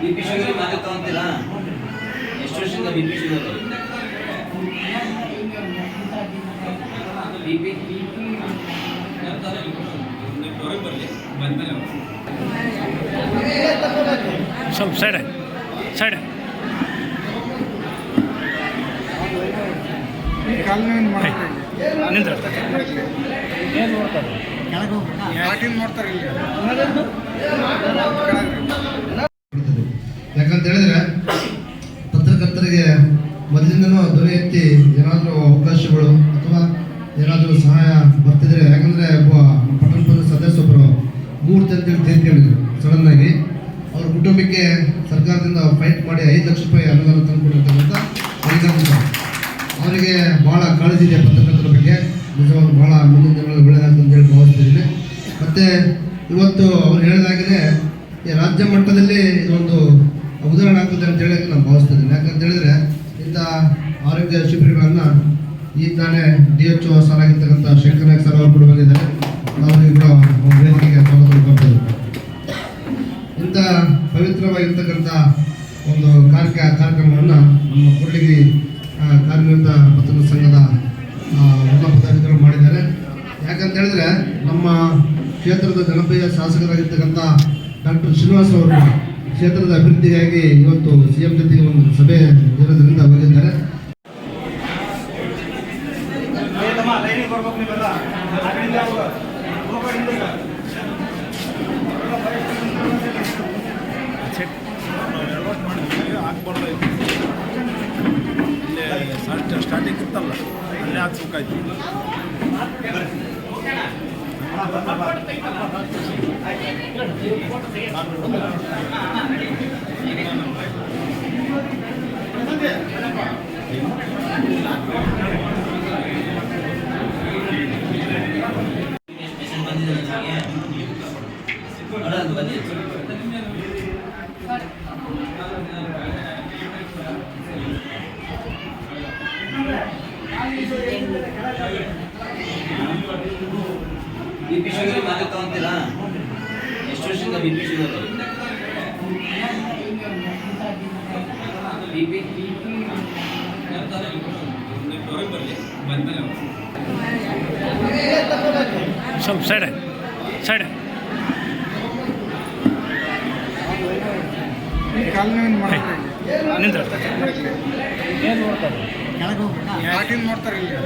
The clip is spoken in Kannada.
ಬಿ ಪಿ ಶುಗರ್ ಮಾತ್ರ ತಗೊಂತೀರಾ ಎಷ್ಟು ವರ್ಷದಿಂದ B P sugar B P ಹೊರಗೆ ಬರಲಿ ಬಂದಮೇಲೆ ಸ್ವಲ್ಪ ಸೈಡ್. ಸೈಡ್. ನಿಂತ ಯಾಕಂತ ಹೇಳಿದ್ರೆ ಪತ್ರಕರ್ತರಿಗೆ ಮೊದಲಿಂದನೂ ಧ್ವನಿ ಎತ್ತಿ ಏನಾದರೂ ಅವಕಾಶಗಳು ಅಥವಾ ಏನಾದರೂ ಸಹಾಯ ಬರ್ತಿದ್ರೆ ಯಾಕಂದ್ರೆ ಒಬ್ಬ ಪಟ್ಟಣ ಸದಸ್ಯ ಸದಸ್ಯೊಬ್ಬರು ಮೂರ್ತಿ ಅಂತೇಳಿ ತೀರ್ಕೊಂಡಿದ್ರು ಸಡನ್ ಆಗಿ. ಕುಟುಂಬಕ್ಕೆ ಸರ್ಕಾರದಿಂದ ಫೈಟ್ ಮಾಡಿ ಐದು ಲಕ್ಷ ರೂಪಾಯಿ ಅನುದಾನ ತಂದುಕೊಟ್ಟಿರ್ತಕ್ಕಂಥ ರೈತರಿಂದ ಅವರಿಗೆ ಬಹಳ ಕಾಳಜಿ ಇದೆ ಪತ್ರಕರ್ತರ ಬಗ್ಗೆ. ನಿಜವಾಗ್ಲೂ ಬಹಳ ಮುಂದಿನ ದಿನಗಳಲ್ಲಿ ಒಳ್ಳೆಯದಾಗ್ತದೆ ಅಂತ ಹೇಳಿ ಭಾವಿಸ್ತಿದ್ದೀನಿ. ಮತ್ತು ಇವತ್ತು ಅವ್ರು ಹೇಳಿದಾಗಲೇ ಈ ರಾಜ್ಯ ಮಟ್ಟದಲ್ಲಿ ಇದೊಂದು ಉದಾಹರಣೆ ಆಗ್ತದೆ ಅಂತ ಹೇಳಿ ನಾನು ಭಾವಿಸ್ತಿದ್ದೀನಿ. ಯಾಕಂತ ಹೇಳಿದ್ರೆ ಇಂಥ ಆರೋಗ್ಯ ಶಿಬಿರಗಳನ್ನು ಈ ತಾನೇ ಡಿ ಎಚ್ ಒ ಸರ್ ಆಗಿರ್ತಕ್ಕಂಥ ಶಂಕರ್ ನಾಯ್ಕ ಸರ್ ಅವರು ಕೂಡ ಬಂದಿದ್ದಾರೆ. ಅವರಿಗೆ ಕೂಡ ವೇದಿಕೆಗೆ ಸ್ವಾಗತ ಇಂಥ ಪವಿತ್ರವಾಗಿರ್ತಕ್ಕಂಥ ಒಂದು ಕಾರ್ಯ ಕಾರ್ಯಕ್ರಮವನ್ನು ನಮ್ಮ ಕಾರ್ಮಿಕ ಕಾರ್ಯನಿರತ ಪತ್ರಕರ್ತರ ಸಂಘದ ಎಲ್ಲ ಪದಾಧಿಕಾರಿಗಳು ಮಾಡಿದ್ದಾರೆ. ಯಾಕಂತ ಹೇಳಿದ್ರೆ ನಮ್ಮ ಕ್ಷೇತ್ರದ ಜನಪ್ರಿಯ ಶಾಸಕರಾಗಿರ್ತಕ್ಕಂಥ ಡಾಕ್ಟರ್ ಶ್ರೀನಿವಾಸ್ ಅವರು ಕ್ಷೇತ್ರದ ಅಭಿವೃದ್ಧಿಗಾಗಿ ಇವತ್ತು ಸಿ ಎಂ ಜೊತೆಗೆ ಒಂದು ಸಭೆ ಇರೋದ್ರಿಂದ ಹೋಗಿದ್ದಾರೆ. ಆಗ್ಬಾರ್ದಾಯ್ತು ಸ್ಟಾರ್ಟ್ ಸ್ಟಾರ್ಟಿಂಗ್ ಇತ್ತಲ್ಲ ಅಲ್ಲೇ ಹಾಕ್ಸ್ಬೇಕಾಯ್ತು ಸುಖಾಯ್ತು ಬಂದಿದ್ದಾನೆ ಬಿ ಪಿ ಶುಗರ್ ಮಾತ್ರ ತಗೊಂತೀರಾ? ಎಷ್ಟು ವರ್ಷದಿಂದ B P sugar B P? ಸ್ವಲ್ಪ ಸೈಡ್ ಸೈಡ್ ಕಾಲ್ಮೇನ್ ಮಾಡ್ತಾರೆ ನಿಂದ್ರ ಹೋಗ್ಬೇಕಾ? ನೋಡ್ತಾರೆ ಇಲ್ಲಿ.